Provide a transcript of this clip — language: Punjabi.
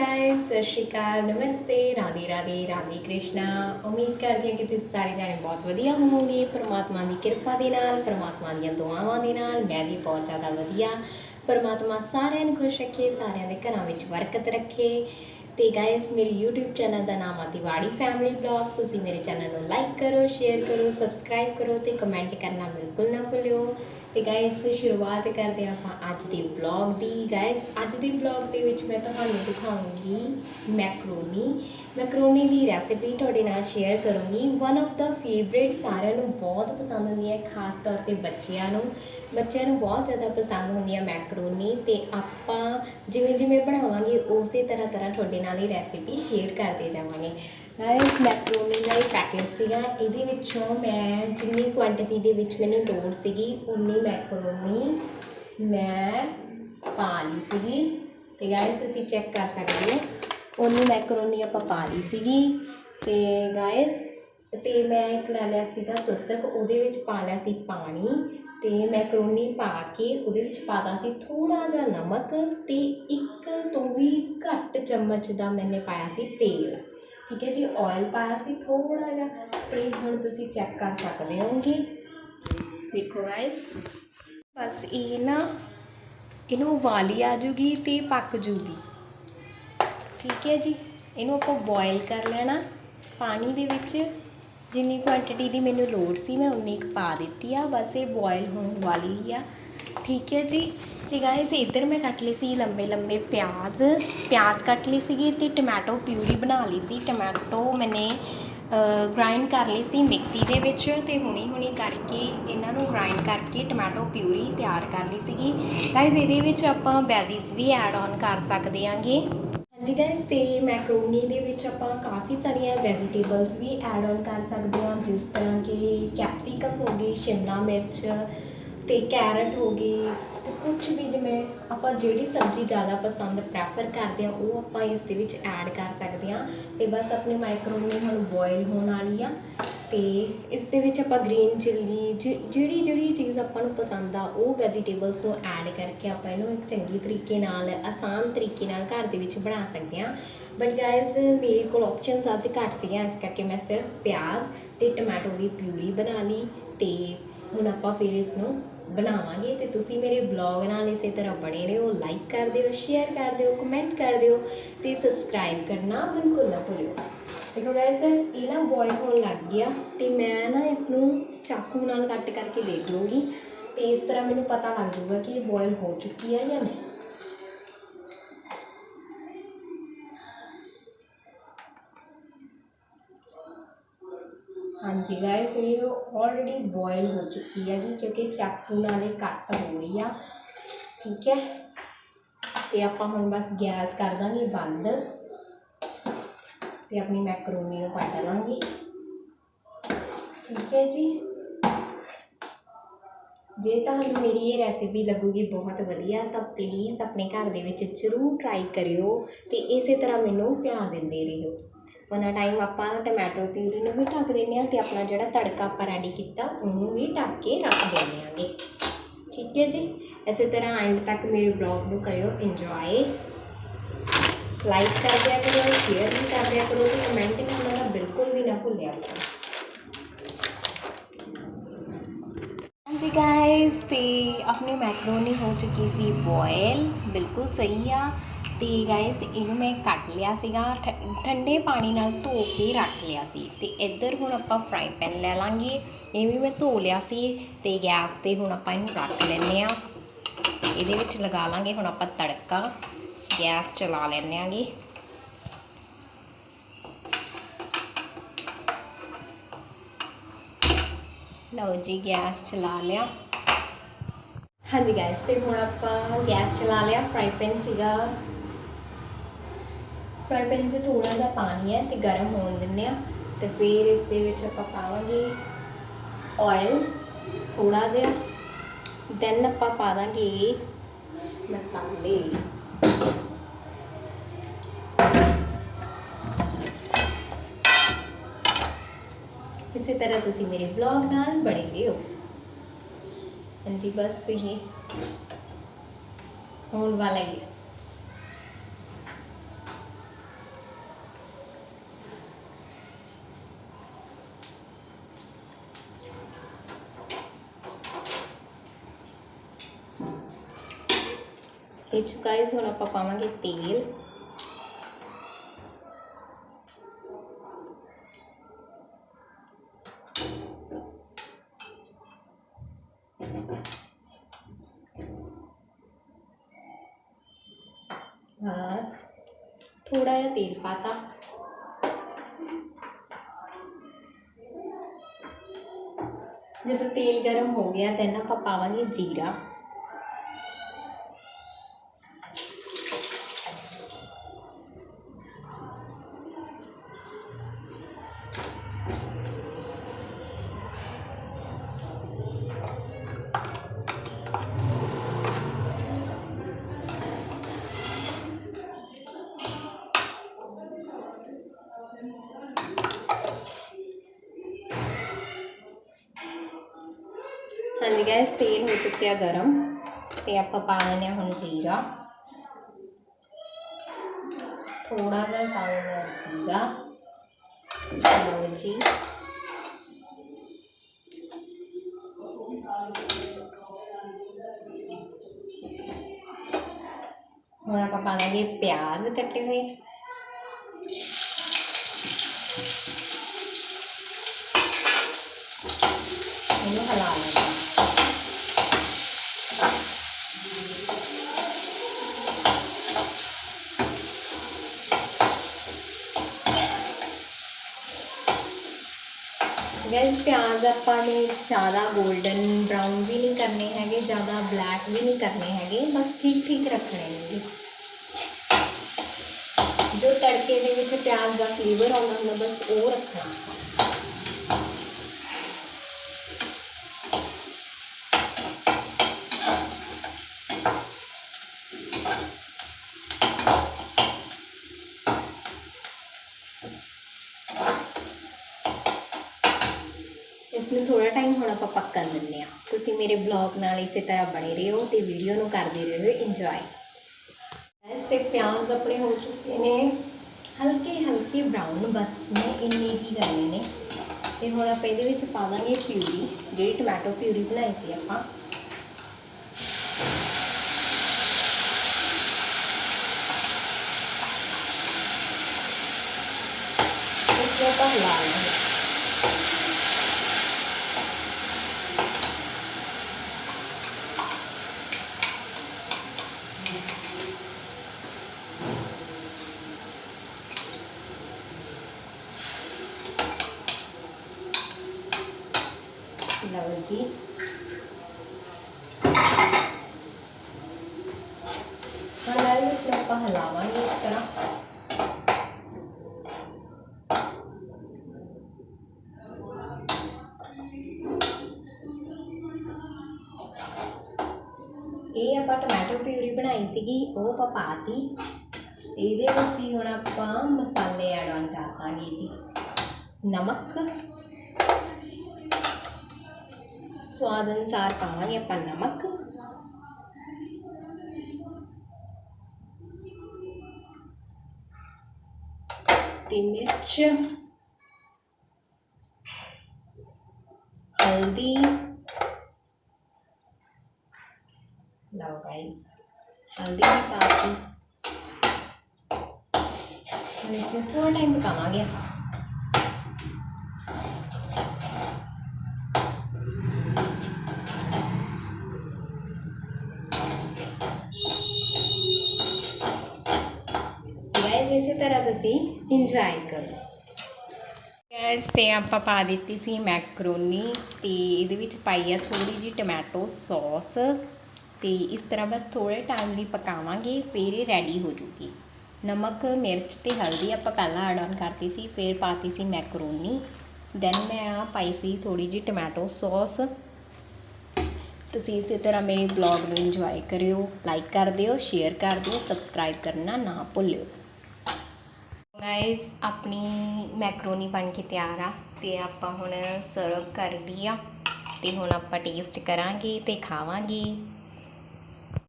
ਗਾਇਸ ਸਤਿ ਸ਼੍ਰੀ ਅਕਾਲ, ਨਮਸਤੇ, ਰਾਧੇ ਰਾਧੇ ਰਾਧੇ ਕ੍ਰਿਸ਼ਨਾ। ਉਮੀਦ ਕਰਦੀ ਹਾਂ ਕਿ ਤੁਸੀਂ ਸਾਰੇ ਜਾਣੇ ਬਹੁਤ ਵਧੀਆ ਹੋਵੋਗੇ। ਪਰਮਾਤਮਾ ਦੀ ਕਿਰਪਾ ਦੇ ਨਾਲ, ਪਰਮਾਤਮਾ ਦੀਆਂ ਦੁਆਵਾਂ ਦੇ ਨਾਲ ਮੈਂ ਵੀ ਬਹੁਤ ਜ਼ਿਆਦਾ ਵਧੀਆ। ਪਰਮਾਤਮਾ ਸਾਰਿਆਂ ਨੂੰ ਖੁਸ਼ ਰੱਖੇ, ਸਾਰਿਆਂ ਦੇ ਘਰਾਂ ਵਿੱਚ ਬਰਕਤ ਰੱਖੇ। ਤੇ ਗਾਇਸ ਮੇਰੇ YouTube ਚੈਨਲ ਦਾ ਨਾਮ ਆ ਤਿਵਾੜੀ ਫੈਮਿਲੀ ਬਲੌਗਸ ਤੁਸੀਂ ਮੇਰੇ ਚੈਨਲ ਨੂੰ ਲਾਈਕ ਕਰੋ ਸ਼ੇਅਰ ਕਰੋ ਸਬਸਕ੍ਰਾਈਬ ਕਰੋ ਤੇ ਕਮੈਂਟ ਕਰਨਾ ਬਿਲਕੁਲ ਨਾ ਭੁੱਲਿਓ। ਤੇ ਗਾਇਸ ਸ਼ੁਰੂਆਤ ਕਰਦੇ ਹਾਂ ਆਪਾਂ ਅੱਜ ਦੇ ਵਲੌਗ ਦੀ। ਗਾਇਸ ਅੱਜ ਦੇ ਵਲੌਗ ਦੇ ਵਿੱਚ ਮੈਂ ਤੁਹਾਨੂੰ ਦਿਖਾਉਂਗੀ ਮੈਕਰੋਨੀ ਮੈਕਰੋਨੀ ਦੀ ਰੈਸਿਪੀ ਤੁਹਾਡੇ ਨਾਲ ਸ਼ੇਅਰ ਕਰੂੰਗੀ। ਵਨ ਆਫ ਦਾ ਫੇਵਰੇਟ ਸਾਰਿਆਂ ਨੂੰ ਬਹੁਤ ਪਸੰਦ ਹੁੰਦੀ ਹੈ, ਖਾਸ ਤੌਰ ਤੇ ਬੱਚਿਆਂ ਨੂੰ। ਬੱਚਿਆਂ ਨੂੰ ਬਹੁਤ ਜ਼ਿਆਦਾ ਪਸੰਦ ਹੁੰਦੀ ਹੈ ਮੈਕਰੋਨੀ ਤੇ ਆਪਾਂ ਜਿਵੇਂ ਜਿਵੇਂ ਬਣਾਵਾਂਗੇ, ਉਸੇ ਤਰ੍ਹਾਂ ਤਰ੍ਹਾਂ ਤੁਹਾਡੇ ਨਾਲ ਇਹ ਰੈਸਿਪੀ ਸ਼ੇਅਰ ਕਰਦੇ ਜਾਵਾਂਗੇ। ਗਾਇਸ ਮੈਕਰੋਨੀ ਦਾ ਇਹ ਪੈਕੇਟ ਸੀਗਾ। ਇਹਦੇ ਵਿੱਚੋਂ ਮੈਂ ਜਿੰਨੀ ਕੁਆਂਟੀਟੀ ਦੇ ਵਿੱਚ ਮੈਨੂੰ ਲੋੜ ਸੀਗੀ, ਉਨੀ ਮੈਕਰੋਨੀ ਮੈਂ ਪਾ ਲਈ ਸੀਗੀ। ਤੇ ਗਾਇਸ ਤੁਸੀਂ ਚੈੱਕ ਕਰ ਸਕਦੇ ਹੋ। ਉਨੀ ਮੈਕਰੋਨੀ ਆਪਾਂ ਪਾ ਲਈ ਸੀਗੀ। ਤੇ ਗਾਇਸ ਤੇ ਮੈਂ ਇੱਕ ਲੈ ਲਿਆ ਸੀਗਾ ਤੁਸਕ, ਉਹਦੇ ਵਿੱਚ ਪਾ ਲਿਆ ਸੀ ਪਾਣੀ। ਤੇ ਮੈਕਰੋਨੀ ਪਾ ਕੇ ਉਹਦੇ ਵਿੱਚ ਪਾਤਾ ਸੀ ਥੋੜਾ ਜਿਹਾ ਨਮਕ ਤੇ ਇੱਕ ਤੋਂ ਵੀ ਘੱਟ ਚਮਚ ਦਾ ਮੈਨੇ ਪਾਇਆ ਸੀ ਤੇਲ। ਠੀਕ ਹੈ ਜੀ ਆਇਲ ਪਾਇਆ ਸੀ ਥੋੜਾ ਜਿਹਾ ਤੇ ਹੁਣ ਤੁਸੀਂ ਚੈੱਕ ਕਰ ਸਕਦੇ ਹੋਗੇ ਦੇਖੋ ਗਾਇਸ ਬਸ ਇਹ ਨਾ ਇਹਨੂੰ ਉਬਾਲੀ ਆ ਜੂਗੀ ਤੇ ਪੱਕ ਜੂਗੀ ਠੀਕ ਹੈ ਜੀ, ਇਹਨੂੰ ਆਪਾਂ ਬੋਇਲ ਕਰ ਲੈਣਾ ਪਾਣੀ ਦੇ ਵਿੱਚ। ਜਿੰਨੀ ਕੁਆਂਟੀਟੀ ਦੀ ਮੈਨੂੰ ਲੋੜ ਸੀ ਮੈਂ ਉਨੀ ਕੁ ਪਾ ਦਿੱਤੀ ਆ, ਬਸ ਇਹ ਬੋਇਲ ਹੋਣ ਵਾਲੀ ਆ। ਠੀਕ ਹੈ ਜੀ ਤੇ ਗਾਇਸ ਇੱਧਰ ਮੈਂ ਕੱਟ ਲਈ ਸੀ ਲੰਬੇ ਲੰਬੇ ਪਿਆਜ਼ ਪਿਆਜ਼ ਕੱਟ ਲਈ ਸੀਗੀ ਤੇ ਟੋਮੈਟੋ ਪਿਊਰੀ ਬਣਾ ਲਈ ਸੀ। ਟੋਮੈਟੋ ਮੈਨੇ ਗ੍ਰਾਈਂਡ ਕਰ ਲਈ ਸੀ ਮਿਕਸੀ ਦੇ ਵਿੱਚ ਤੇ ਹੁਣੀ ਹੁਣੀ ਕਰਕੇ ਇਹਨਾਂ ਨੂੰ ਗ੍ਰਾਈਂਡ ਕਰਕੇ ਟੋਮੈਟੋ ਪਿਊਰੀ ਤਿਆਰ ਕਰ ਲਈ ਸੀਗੀ। ਗਾਇਸ ਇਹਦੇ ਵਿੱਚ ਆਪਾਂ ਵੈਜੀਸ ਵੀ ਐਡ ਔਨ ਕਰ ਸਕਦੇ ਆਂਗੇ। ਹਾਂਜੀ ਗਾਇਸ ਤੇ ਮੈਕਰੋਨੀ ਦੇ ਵਿੱਚ ਆਪਾਂ ਕਾਫੀ ਸਾਰੀਆਂ ਵੈਜੀਟੇਬਲਸ ਵੀ ਐਡ ਔਨ ਕਰ ਸਕਦੇ ਹਾਂ, ਜਿਸ ਤਰ੍ਹਾਂ ਕਿ ਕੈਪਸਿਕਮ ਹੋ ਗਈ ਸ਼ਿਮਲਾ ਮਿਰਚ ਤੇ ਕੈਰਟ ਹੋ ਗਈ ਤੇ ਕੁਝ ਵੀ ਜਿਵੇਂ ਆਪਾਂ ਜਿਹੜੀ ਸਬਜ਼ੀ ਜ਼ਿਆਦਾ ਪਸੰਦ ਪ੍ਰੈਫਰ ਕਰਦੇ ਆ ਉਹ ਆਪਾਂ ਇਸ ਦੇ ਵਿੱਚ ਐਡ ਕਰ ਸਕਦੇ ਆ ਤੇ ਬਸ ਆਪਣੀ ਮਾਈਕਰੋਨੀ ਹੁਣ ਬੋਇਲ ਹੋਣ ਵਾਲੀ ਆ ਤੇ ਇਸ ਦੇ ਵਿੱਚ ਆਪਾਂ ਗ੍ਰੀਨ ਚਿੱਲੀ ਜਿਹੜੀ ਜਿਹੜੀ ਚੀਜ਼ ਆਪਾਂ ਨੂੰ ਪਸੰਦ ਆ, ਉਹ ਵੈਜੀਟੇਬਲਸ ਨੂੰ ਐਡ ਕਰਕੇ ਆਪਾਂ ਇਹਨੂੰ ਇੱਕ ਚੰਗੀ ਤਰੀਕੇ ਨਾਲ, ਆਸਾਨ ਤਰੀਕੇ ਨਾਲ ਘਰ ਦੇ ਵਿੱਚ ਬਣਾ ਸਕਦੇ ਆ ਬਟ ਗਾਇਜ਼ ਮੇਰੇ ਕੋਲ ਆਪਸ਼ਨਸ ਅੱਜ ਘੱਟ ਸੀਗੀਆਂ, ਇਸ ਕਰਕੇ ਮੈਂ ਸਿਰਫ ਪਿਆਜ਼ ਤੇ ਟੋਮੈਟੋ ਦੀ ਪਿਊਰੀ ਬਣਾ ਲਈ ਤੇ ਹੁਣ ਆਪਾਂ ਫਿਰ ਇਸ ਨੂੰ ਬਣਾਵਾਂਗੇ ਤੇ ਤੁਸੀਂ ਮੇਰੇ ਬਲੌਗ ਨਾਲ ਇਸੇ ਤਰ੍ਹਾਂ ਬਣੇ ਰਹੋ ਲਾਈਕ ਕਰ ਦਿਓ ਸ਼ੇਅਰ ਕਰ ਦਿਓ ਕਮੈਂਟ ਕਰ ਦਿਓ ਤੇ ਸਬਸਕ੍ਰਾਈਬ ਕਰਨਾ ਬਿਲਕੁਲ ਨਾ ਭੁੱਲਿਓ। ਦੇਖੋ ਗਾਇਸ ਇਹ ਨਾ ਬੋਇਲ ਹੋਣ ਲੱਗ ਗਿਆ ਤੇ ਮੈਂ ਨਾ ਇਸ ਨੂੰ ਚਾਕੂ ਨਾਲ ਕੱਟ ਕਰਕੇ ਦੇਖ ਲੂੰਗੀ ਤੇ ਇਸ ਤਰ੍ਹਾਂ ਮੈਨੂੰ ਪਤਾ ਲੱਗ ਜਾਊਗਾ ਕਿ ਇਹ ਬੋਇਲ ਹੋ ਚੁੱਕੀ ਹੈ ਜਾਂ ਨਹੀਂ। ਹਾਂਜੀ ਗਾਇਸ ਇਹ ਆਲਰੇਡੀ ਬੋਇਲ ਹੋ ਚੁੱਕੀ ਹੈ ਜੀ ਕਿਉਂਕਿ ਚਾਕੂ ਨਾਲ ਇਹ ਕੱਟ ਹੋ ਰਹੀ ਆ। ਠੀਕ ਹੈ। ਤੇ ਆਪਾਂ ਹੁਣ ਬਸ ਗੈਸ ਕਰ ਦਾਂਗੇ ਬੰਦ। ਤੇ ਆਪਣੀ ਮੈਕਰੋਨੀ ਨੂੰ ਕੱਟ ਲਾਂਗੇ ਠੀਕ ਹੈ ਜੀ। ਜੇ ਤੁਹਾਨੂੰ ਮੇਰੀ ਇਹ ਰੈਸਿਪੀ ਲੱਗੂਗੀ ਬਹੁਤ ਵਧੀਆ, ਤਾਂ ਪਲੀਜ਼ ਆਪਣੇ ਘਰ ਦੇ ਵਿੱਚ ਜ਼ਰੂਰ ਟਰਾਈ ਕਰਿਓ ਤੇ ਇਸੇ ਤਰ੍ਹਾਂ ਮੈਨੂੰ ਪਿਆਰ ਦਿੰਦੇ ਰਹੋ। ਉਹਨਾਂ ਟਾਈਮ ਆਪਾਂ ਟੋਮੈਟੋ ਪਿਊਰੀ ਨੂੰ ਵੀ ਢੱਕ ਦਿੰਦੇ ਹਾਂ ਤੇ ਆਪਣਾ ਜਿਹੜਾ ਤੜਕਾ ਆਪਾਂ ਰੈਡੀ ਕੀਤਾ, ਉਹਨੂੰ ਵੀ ਢੱਕ ਕੇ ਰੱਖ ਦਿੰਦੇ ਆਂਗੇ ਠੀਕ ਹੈ ਜੀ? ਇਸੇ ਤਰ੍ਹਾਂ ਐਂਡ ਤੱਕ ਮੇਰੇ ਬਲੌਗ ਨੂੰ ਕਰਿਓ ਇੰਜੋਏ ਲਾਈਕ ਕਰ ਦਿਆ ਕਰੋ ਸ਼ੇਅਰ ਵੀ ਕਰ ਦਿਆ ਕਰੋ ਤੇ ਕਮੈਂਟ ਕਰਨਾ ਬਿਲਕੁਲ ਵੀ ਨਾ ਭੁੱਲਿਆ ਕਰੋ। ਹਾਂਜੀ ਗਾਇਸ ਤੇ ਆਪਣੀ ਮੈਕਰੋਨੀ ਹੋ ਚੁੱਕੀ ਸੀ ਬੋਇਲ ਬਿਲਕੁਲ ਸਹੀ ਆ। ਤੇ ਗਾਇਸ ਇਹਨੂੰ ਮੈਂ ਕੱਟ ਲਿਆ ਸੀਗਾ, ਠ- ਠੰਡੇ ਪਾਣੀ ਨਾਲ ਧੋ ਕੇ ਰੱਖ ਲਿਆ ਸੀ। ਤੇ ਇੱਧਰ ਹੁਣ ਆਪਾਂ ਫਰਾਈ ਪੈਨ ਲੈ ਲਾਂਗੇ। ਇਹ ਵੀ ਮੈਂ ਧੋ ਲਿਆ ਸੀ ਤੇ ਗੈਸ ਤੇ ਹੁਣ ਆਪਾਂ ਇਹਨੂੰ ਰੱਖ ਲੈਂਦੇ ਆ ਇਹਦੇ ਵਿੱਚ ਲਗਾ ਲਾਂਗੇ ਹੁਣ ਆਪਾਂ ਤੜਕਾ। ਗੈਸ ਚਲਾ ਲੈਂਦੇ ਆਂਗੇ ਲਓ ਜੀ, ਗੈਸ ਚਲਾ ਲਿਆ। ਹਾਂਜੀ ਗਾਇਸ ਤੇ ਹੁਣ ਆਪਾਂ ਗੈਸ ਚਲਾ ਲਿਆ। ਫਰਾਈ ਪੈਨ ਸੀਗਾ। ਫਰਾਈ ਪੈਨ 'ਚ ਥੋੜਾ ਜਿਹਾ ਪਾਣੀ ਹੈ ਤੇ ਗਰਮ ਹੋਣ ਦਿੰਦੇ ਆ ਤੇ ਫਿਰ ਇਸ ਦੇ ਵਿੱਚ ਆਪਾਂ ਪਾਵਾਂਗੇ ਆਇਲ ਥੋੜਾ ਜਿਹਾ। ਦੈਨ ਆਪਾਂ ਪਾ ਦਾਂਗੇ ਮਸਾਲੇ। ਇਸੇ ਤਰ੍ਹਾਂ ਤੁਸੀਂ ਮੇਰੇ ਵਲੌਗ ਨਾਲ ਬਣੇ ਰਹੋ। ਹਾਂਜੀ, ਬਸ ਇਹ। ਹੋਣ ਵਾਲਾ ਹੀ ਹੈ। ਇਹ 'ਚ ਗਾਇਸ ਹੁਣ ਆਪਾਂ ਪਾਵਾਂਗੇ ਤੇਲ। ਬਸ ਥੋੜਾ ਜਿਹਾ ਤੇਲ ਪਾਤਾ। ਜਦੋਂ ਤੇਲ ਗਰਮ ਹੋ ਗਿਆ ਤਾਂ ਆਪਾਂ ਪਾਵਾਂਗੇ ਜੀਰਾ। ਗੈਸ ਤੇਲ ਹੋ ਚੁੱਕਿਆ ਗਰਮ ਤੇ ਆਪਾਂ ਪਾ ਲੈਣੇ ਹੁਣ ਜੀਰਾ। ਥੋੜਾ ਜਿਹਾ ਪਾ ਲੈਣਾ ਜੀਰਾ। ਲਓ ਜੀ। ਹੁਣ ਆਪਾਂ ਪਾ ਲਾਂਗੇ ਪਿਆਜ਼ ਕੱਟੇ ਹੋਏ। ਇਹਨੂੰ ਹਿਲਾ ਲੈਣਾ ਗੈਸ ਪਿਆਜ਼ ਆਪਾਂ ਨੇ ਜ਼ਿਆਦਾ 골ਡਨ ਬਰਾਊਨ ਵੀ ਨਹੀਂ ਕਰਨੇ ਹੈਗੇ ਜ਼ਿਆਦਾ ਬਲੈਕ ਵੀ ਨਹੀਂ ਕਰਨੇ ਹੈਗੇ ਬਸ ਠੀਕ ਠੀਕ ਰੱਖਣੇ ਨੇ ਜੋ ਤੜਕੇ ਦੇ ਵਿੱਚ ਪਿਆਜ਼ ਦਾ ਫਲੇਵਰ ਆਉਂਦਾ ਹੁੰਦਾ ਬਸ ਉਹ ਰੱਖਣਾ ਇਸ ਨੂੰ ਥੋੜਾ ਟਾਈਮ ਹੁਣ ਆਪਾਂ ਪੱਕਣ ਦਿੰਦੇ ਆ ਤੁਸੀਂ ਮੇਰੇ ਬਲੌਗ ਨਾਲ ਇਸੇ ਤਰ੍ਹਾਂ ਬਣੇ ਰਹੋ ਤੇ ਵੀਡੀਓ ਨੂੰ ਕਰਦੇ ਰਹੋ ਇੰਜੋਏ ਤੇ ਪਿਆਜ਼ ਆਪਣੇ ਹੋ ਚੁੱਕੇ ਨੇ। ਹਲਕੇ ਹਲਕੇ ਬ੍ਰਾਊਨ ਬਸ, ਮੈਂ ਇੰਨੇ ਹੀ ਕਰਨੇ ਨੇ। ਤੇ ਹੁਣ ਆਪਾਂ ਇਹਦੇ ਵਿੱਚ ਪਾ ਦਾਂਗੇ ਪਿਊਰੀ, ਜਿਹੜੀ ਟੋਮੈਟੋ ਪਿਊਰੀ ਬਣਾਈ ਸੀ ਆਪਾਂ। ਇਸ ਆਪਾਂ ਹਿਲਾ ਲਾਂਗੇ ਲਓ ਜੀ ਹੁਣ ਨਾਲ ਇਸ ਨੂੰ ਆਪਾਂ ਹਿਲਾਵਾਂਗੇ ਇਸ ਤਰ੍ਹਾਂ ਇਹ ਆਪਾਂ ਟੋਮੈਟੋ ਪਿਊਰੀ ਬਣਾਈ ਸੀਗੀ ਉਹ ਆਪਾਂ ਪਾਤੀ ਇਹਦੇ ਵਿੱਚ ਹੀ ਹੁਣ ਆਪਾਂ ਮਸਾਲੇ ਐਡ ਆਨ ਕਰ ਦਾਂਗੇ ਜੀ ਨਮਕ ਸਵਾਦ ਅਨੁਸਾਰ ਪਾਵਾਂਗੇ ਆਪਾਂ ਨਮਕ ਤੇ ਮਿਰਚ ਹਲਦੀ ਲਓ ਗਾਇਸ ਹਲਦੀ ਵੀ ਪਾਤੀ ਹੁਣ ਇਸ ਨੂੰ ਥੋੜਾ ਟਾਈਮ ਇੰਜੋਏ ਕਰੋ। ਗੈਸ ਤੇ ਆਪਾਂ ਪਾ ਦਿੱਤੀ ਸੀ ਮੈਕਰੋਨੀ ਤੇ ਇਹਦੇ ਵਿੱਚ ਪਾਈ ਆ ਥੋੜੀ ਜੀ ਟੋਮੈਟੋ ਸੌਸ ਤੇ ਇਸ ਤਰ੍ਹਾਂ ਬਸ ਥੋੜੇ ਟਾਈਮ ਲਈ ਪਕਾਵਾਂਗੇ, ਫਿਰ ਇਹ ਰੈਡੀ ਹੋ ਜੂਗੀ। ਨਮਕ, ਮਿਰਚ ਤੇ ਹਲਦੀ ਆਪਾਂ ਪਹਿਲਾਂ ਐਡ ਆਨ ਕਰਤੀ ਸੀ, ਫਿਰ ਪਾਤੀ ਸੀ ਮੈਕਰੋਨੀ ਦੈਨ ਮੈਂ ਆ ਪਾਈ ਸੀ ਥੋੜੀ ਜੀ ਟੋਮੈਟੋ ਸੌਸ ਤੁਸੀਂ ਇਸੇ ਤਰ੍ਹਾਂ ਮੇਰੇ ਬਲੌਗ ਨੂੰ ਇੰਜੋਏ ਕਰਿਓ ਲਾਈਕ ਕਰ ਦਿਓ ਸ਼ੇਅਰ ਕਰ ਦਿਓ ਸਬਸਕ੍ਰਾਈਬ ਕਰਨਾ ਨਾ ਭੁੱਲਿਓ। ਗਾਇਸ ਆਪਣੀ ਮੈਕਰੋਨੀ ਬਣ ਕੇ ਤਿਆਰ ਆ ਤੇ ਆਪਾਂ ਹੁਣ ਸਰਵ ਕਰ ਲਈ ਆ ਤੇ ਹੁਣ ਆਪਾਂ ਟੇਸਟ ਕਰਾਂਗੇ ਤੇ ਖਾਵਾਂਗੇ।